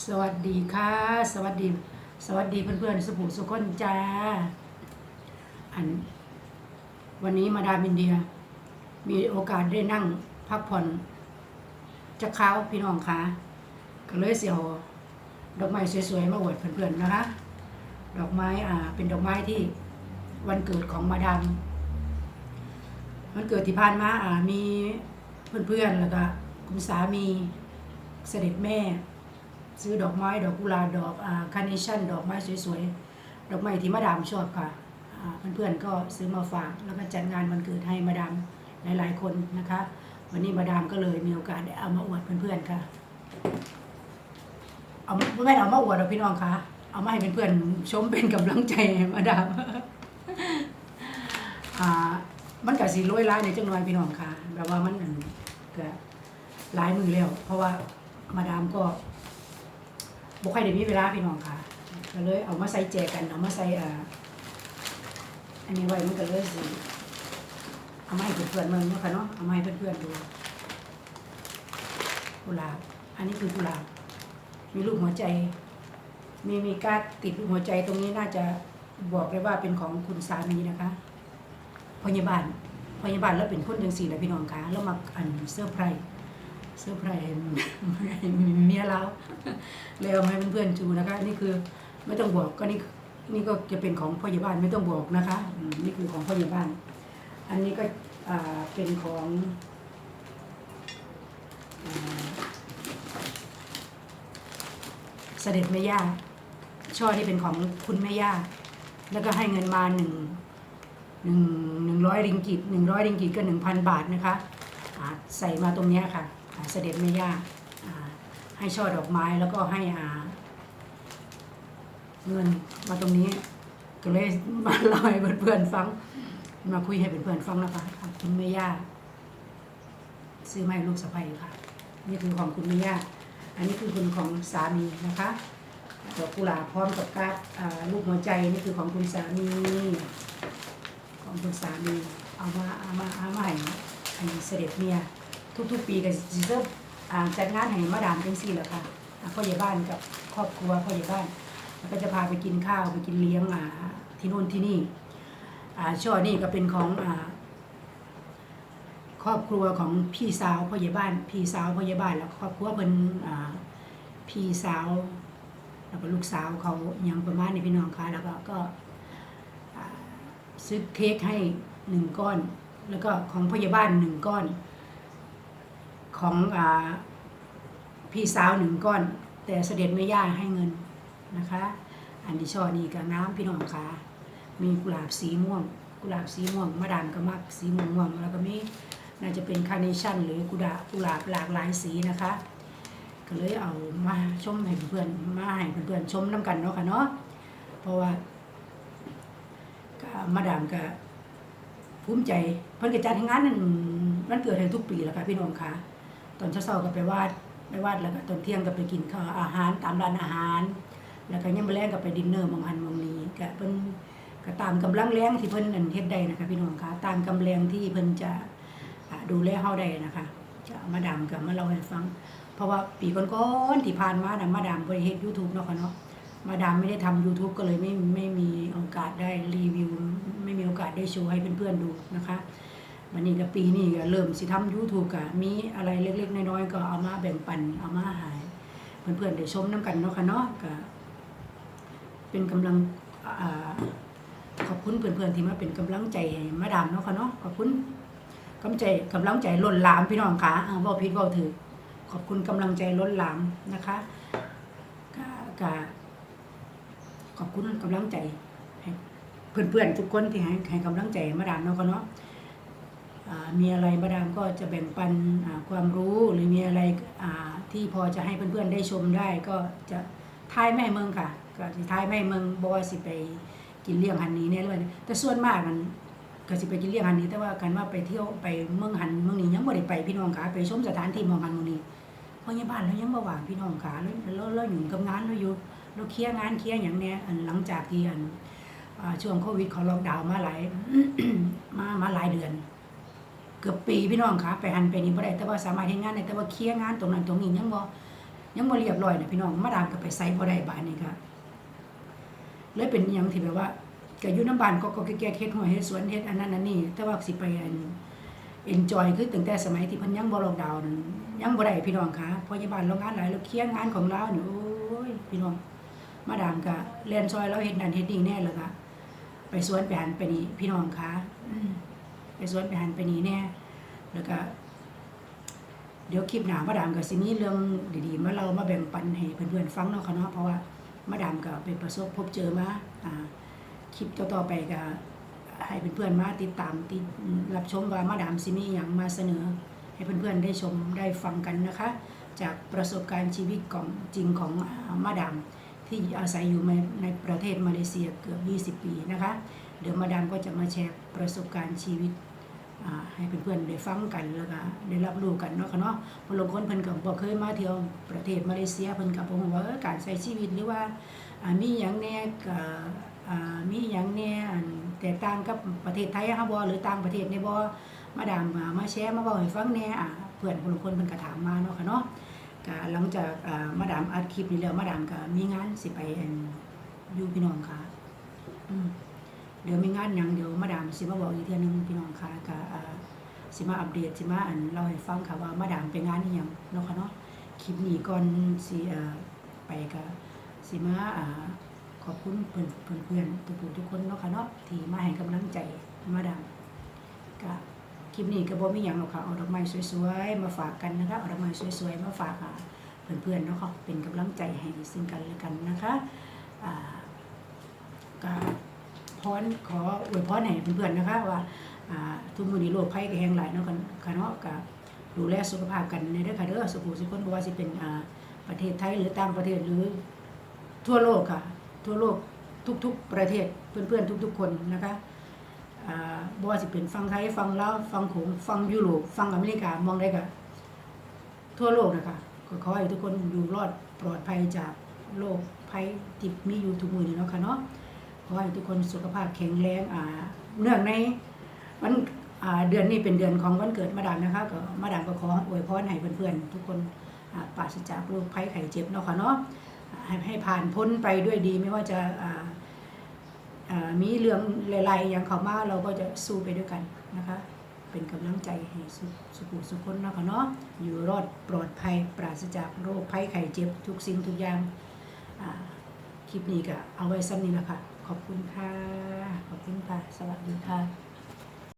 สวัสดีค่ะ สวัสดี สวัสดีเพื่อนๆ สุภูสุคนจ้า อัน วันนี้มาดามอินเดีย มีโอกาสได้นั่งพักผ่อนจะเข้าวพี่น้องค่ะก็เลยเสียวดอกไม้สวยๆ มาอวดเพื่อนๆนะคะ ดอกไม้อ่าเป็นดอกไม้ที่วันเกิดของมาดามวันเกิดที่ผ่านมาอ่ามีเพื่อนๆแล้วก็คุณสามีเสด็จแม่ ซื้อดอกไม้ดอกกุหลาบดอกคาร์เนชั่นดอกไม้สวยๆ ดอกไม้ที่มาดามชอบค่ะเพื่อนๆก็ซื้อมาฝากแล้วก็จัดงานวันเกิดให้มาดามหลายๆคนนะคะ วันนี้มาดามก็เลยมีโอกาสได้เอามาอวดเพื่อนๆค่ะเอาไม่ได้เอามาอวดหรอกพี่น้องคะเอามาให้เพื่อนๆชมเป็นกำลังใจมาดามอ่ามันก็สีร้อยล้ายในจังหน่อยพี่น้องค่ะแบบว่ามันอันก็หลายมือแล้วเพราะว่ามาดามก็ บ่ค่อยได้มีเวลาพี่น้องค่ะก็เลยเอามาใส่แจกันเอามาใส่อ่าอันนี้ไว้มันก็เลยสิเอามาให้เพื่อนๆเมืองเนาะค่ะเนาะเอามาให้เพื่อนๆดูกุหลาบอันนี้คือกุหลาบมีรูปหัวใจ มีมีการดติดรูปหัวใจตรงนี้น่าจะบอกได้ว่าเป็นของคุณสามีนะคะพยาบาลพยาบาลแล้วเป็นคนจังสี่แหละพี่น้องคะแล้วมาอันเสื้อร์ไพรส์ เสื้อร์ไพรส์ให้เมียเราแล้วเอามาให้เพื่อนๆดูนะคะ นี่คือไม่ต้องบอกก็นี่นี่ก็จะเป็นของพยาบาลไม่ต้องบอกนะคะ นี่คือของพยาบาลอันนี้ก็เป็นของเสด็จแม่ย่าช่อที่เป็นของคุณแม่ย่าแล้วก็ให้เงินมาหนึ่งหนึ่งหนึ่งร้อยริงกิตหนึ่งร้อยริงกิตก็หนึ่งพันบาทนะคะใส่มาตรงนี้ค่ะ เสด็จแม่ย่าให้ช่อดอกไม้แล้วก็ให้อาเงินมาตรงนี้ก็เลยมาเล่าให้เพื่อนๆฟัง มาคุยให้เพื่อนๆฟังนะคะขอบคุณแม่ย่าซื้อมาให้ลูกสะใภ้ค่ะ นี่คือของคุณแม่ย่าอันนี้คือคุณของสามีนะคะดอกกุหลาบพร้อมกับการ์ดลูกหัวใจนี่คือของคุณสามี ของคุณสามีเอามาเอามาเอามาให้เสด็จเมีย ทุกๆ ปีก็สิเริ่มอ่าจัดงานให้มาดามจังซี่แหละค่ะอ่าพ่อใหญ่บ้านกับครอบครัวพ่อใหญ่บ้านแล้วก็จะพาไปกินข้าวไปกินเลี้ยงอ่าที่นู่นที่นี่อ่าช่อนี่ก็เป็นของอ่าครอบครัวของพี่สาวพ่อใหญ่บ้าน พี่สาวพ่อใหญ่บ้านแล้วครอบครัวเพิ่นอ่าพี่สาว แล้วก็ลูกสาวเขาอยังประมาณนี้พี่น้องค่ะแล้วก็ก็อ่าซื้อเค้กให้หนึ่งก้อน แล้วก็ของพ่อใหญ่บ้านหนึ่งก้อน ของอพี่สาวหนึ่งก้อน แต่เสด็จไม่ย่าให้เงินนะคะ อันที่ชอนี่กับน้ำพี่น้องค่ะมีกุหลาบสีม่วง กุหลาบสีม่วงมาดามก็มักสีม่วงม่วงๆแล้วก็มีน่าจะเป็นคาร์เนชั่นหรือกุหลาบกุหลาบหลากหลายสีนะคะ ก็เลยเอามาชมให้เพื่อนๆมาให้เพื่อนๆชมน้ำกันเนาะค่ะเนาะเพราะว่ามาดามก็ภูมิใจเพิ่นก็จัดให้งานนั่นมันเกิดให้ทุกปีแล้วค่ะพี่น้องค่ะ ตอนเช้าๆก็ไปวาดไปวาดแล้วก็ตอนเที่ยงก็ไปกินข้าวอาหารตามร้านอาหาร แล้วก็ยังมื้อแลงก็ไปดินเนอร์มองหันมองนี้ก็เพิ่นก็ตามกำลังแรงที่เพิ่นนั่นเฮ็ดได้นะคะพี่น้องคะตามกำลังที่เพิ่นจะดูแลเฮาได้นะคะจะมาดามก็มาเล่าให้ฟัง เพราะว่าปีก่อนๆที่ผ่านมาน่ะมาดามบ่ได้เฮ็ด YouTube เนาะค่ะเนาะมาดามไม่ได้ทำ YouTube ก็เลยไม่ไม่มีโอกาสได้รีวิว ไม่มีโอกาสได้โชว์ให้เพื่อนๆดูนะคะ วันนี้ก็ปีนี้ก็เริ่มสิทำ YouTube ก็มีอะไรเล็กๆ น้อยๆ ก็เอามาแบ่งปันเอามาหายเพื่อนๆได้ชมน้ำกันเนาะค่ะเนาะก็เป็นกำลังอขอบคุณเพื่อนๆที่มาเป็นกำลังใจมาดามเนาะค่ะเนาะขอบคุณกำใจกำลังใจล้นหลามพี่น้องค่ะอ่าเว้าผิดเว้าถือขอบคุณกำลังใจล้นหลามนะคะก็ก็ขอบคุณกำลังใจเพื่อนๆทุกคนที่ให้ให้กำลังใจมาดามเนาะก็เนาะ มีอะไรมาดามก็จะแบ่งปันความรู้หรือมีอะไรที่พอจะให้เพื่อนๆได้ชมได้ ก็จะทายแม่เมืองค่ะ ก็สิทายแม่เมืองบ่ว่าสิไปกินเลี้ยงหันนี้เนี่ยเลยแต่ส่วนมากมันก็สิไปกินเลี้ยงหันนี้ แต่ว่าการว่าไปเที่ยวไปเมืองหันเมืองนี้ยังบ่ได้ไปพี่น้องค่ะไปชมสถานที่เมืองหันเมืองนี้เพราะในบ้านเรายังบ่ว่างพี่น้องค่ะแล้วแล้วอยู่กับงานเราอยู่เราเคลียร์งานเคลียร์อย่างเนี้ยหลังจากที่อันอ่าช่วงโควิดเขาล็อกดาวน์มาหลายมามาหลายเดือน เกือบปีพี่น้องคะไปหันไปนี่บ่ได้แต่ว่าสามารถเฮ็ดงานได้แต่ว่าเคลียร์งานตรงนั้นตรงนี้ยังบ่ยังบ่เรียบร้อยนะพี่น้องมาดามก็ไปไซบ่ได้บานนี้ค่ะเลยเป็นหยังที่แบบว่าก็อยู่น้ำบ้านก็ก็แก่ๆเฮ็ดหัวเฮ็ดสวนเฮ็ดอันนั้นอันนี้แต่ว่าสิไปอัน enjoy คือตั้งแต่สมัยที่เพิ่นยังบ่ล็อกดาวน์ยังบ่ได้พี่น้องคะพยาบาลเรางานหลายเราเคลียร์งานของเรานี่โอ้ยพี่น้องมาดามก็เรียนซอยเราเฮ็ดนั่นเฮ็ดนี่แน่แล้วก็ไปสวนไปหันไปนี่พี่น้องคะอื สวนไปหันไปนี่แน่แล้วก็เดี๋ยวคลิปหน้ามาดามก็สิมีเรื่องดีๆมาเรามาแบ่งปันให้เพื่อนๆฟังเนาะค่ะเนาะเพราะว่ามาดามก็ไปประสบพบเจอมาอ่าคลิปต่อๆไปก็ให้เพื่อนๆมาติดตามติดรับชมว่ามาดามสิมีหยังมาเสนอ ให้เพื่อนๆได้ชมได้ฟังกันนะคะ จากประสบการณ์ชีวิตของจริงของมาดามที่อาศัยอยู่ในในประเทศมาเลเซียเกือบ 20 ปีนะคะ เดี๋ยวมาดามก็จะมาแชร์ประสบการณ์ชีวิต ให้เพื่อนๆได้ฟังกันแล้วก็ได้รับรู้กันเนาะค่ะเนาะบางคนเพิ่นก็บ่เคยมาเที่ยวประเทศมาเลเซียเพิ่นก็บ่ฮู้ว่าเออการใช้ชีวิตหรือว่ามีหยังแน่ก็มีหยังแน่แตกต่างกับประเทศไทยเฮาบ่หรือต่างประเทศในบ่มาดามมาแชร์มาเว้าให้ฟังแน่อ่าเพื่อนบางคนเพิ่นก็ถามมาเนาะค่ะเนาะก็หลังจากมาดามอัดคลิปนี้แล้วมาดามก็มีงานสิไปอันอยู่พี่น้องค่ะอืม เดี๋ยวมีงานยังเดี๋ยวมาดามสิมาบอกอีกเทีนึงพี่น้องค่ะก็อ่าสิมาอัปเดตสิมาอันเล่าให้ฟังค่ะว่ามาดามไปงานอีหยังเนาะค่ะเนาะคลิปนี้ก่อนสิไปก็สิมาขอบคุณเพื่อนเพื่อนเพื่อนทุกผู้ทุกคนเนาะค่ะเนาะที่มาให้กำลังใจมาดามก็คลิปนี้ก็บ่มีหยังหรอกค่ะเอาดอกไม้สวยๆมาฝากกันนะคะเอาดอกไม้สวยๆมาฝากอ่าเพื่อนๆเนาะค่ะเป็นกำลังใจให้ซึ่งกันและกันนะคะอ่าก็ พรขออวยพรให้เพื่อนๆนะคะว่าทุกมือนี้โรคภัยก็แห้งหลายเนาะกันค่ะเนาะก็ดูแลสุขภาพกันในเด้อค่ะเด้อสุขสุขคนบ่ว่าสิเป็นประเทศไทยหรือต่างประเทศหรือทั่วโลกค่ะ ทั่วโลกทุก ๆ ประเทศเพื่อนๆทุก ๆ คนนะคะอ่าบ่ว่าสิเป็นฟังไทยฟังลาวฟังขงฟังยุโรปฟังอเมริกามองได้ก็ทั่วโลกนะคะก็ขอให้ทุกคนอยู่รอดปลอดภัยจากโรคภัยที่มีอยู่ทุกมือนี้เนาะค่ะเนาะ อให้ทุกคนสุขภาพแข็งแรงอ่าเนื่องในวันอ่าเดือนนี้เป็นเดือนของวันเกิดมาดามนะคะก็มาดามก็ขออวยพรให้เพื่อนๆทุกคนอ่าปราศจากโรคภัยไข้เจ็บเนาะค่ะเนาะให้ให้ผ่านพ้นไปด้วยดีไม่ว่าจะอ่ามีเรื่องหลายๆอย่างเขามาเราก็จะสู้ไปด้วยกันนะคะ เป็นกำลังใจให้สุสุขุสุขคนนะคะเนาะอยู่รอดปลอดภัยปราศจากโรคภัยไข้เจ็บ ทุกสิ่งทุกอย่างคลิปนี้ก็เอาไว้ซ้ำนี้แหละค่ะ ขอบคุณค่ะ ขอบคุณค่ะ สวัสดีค่ะ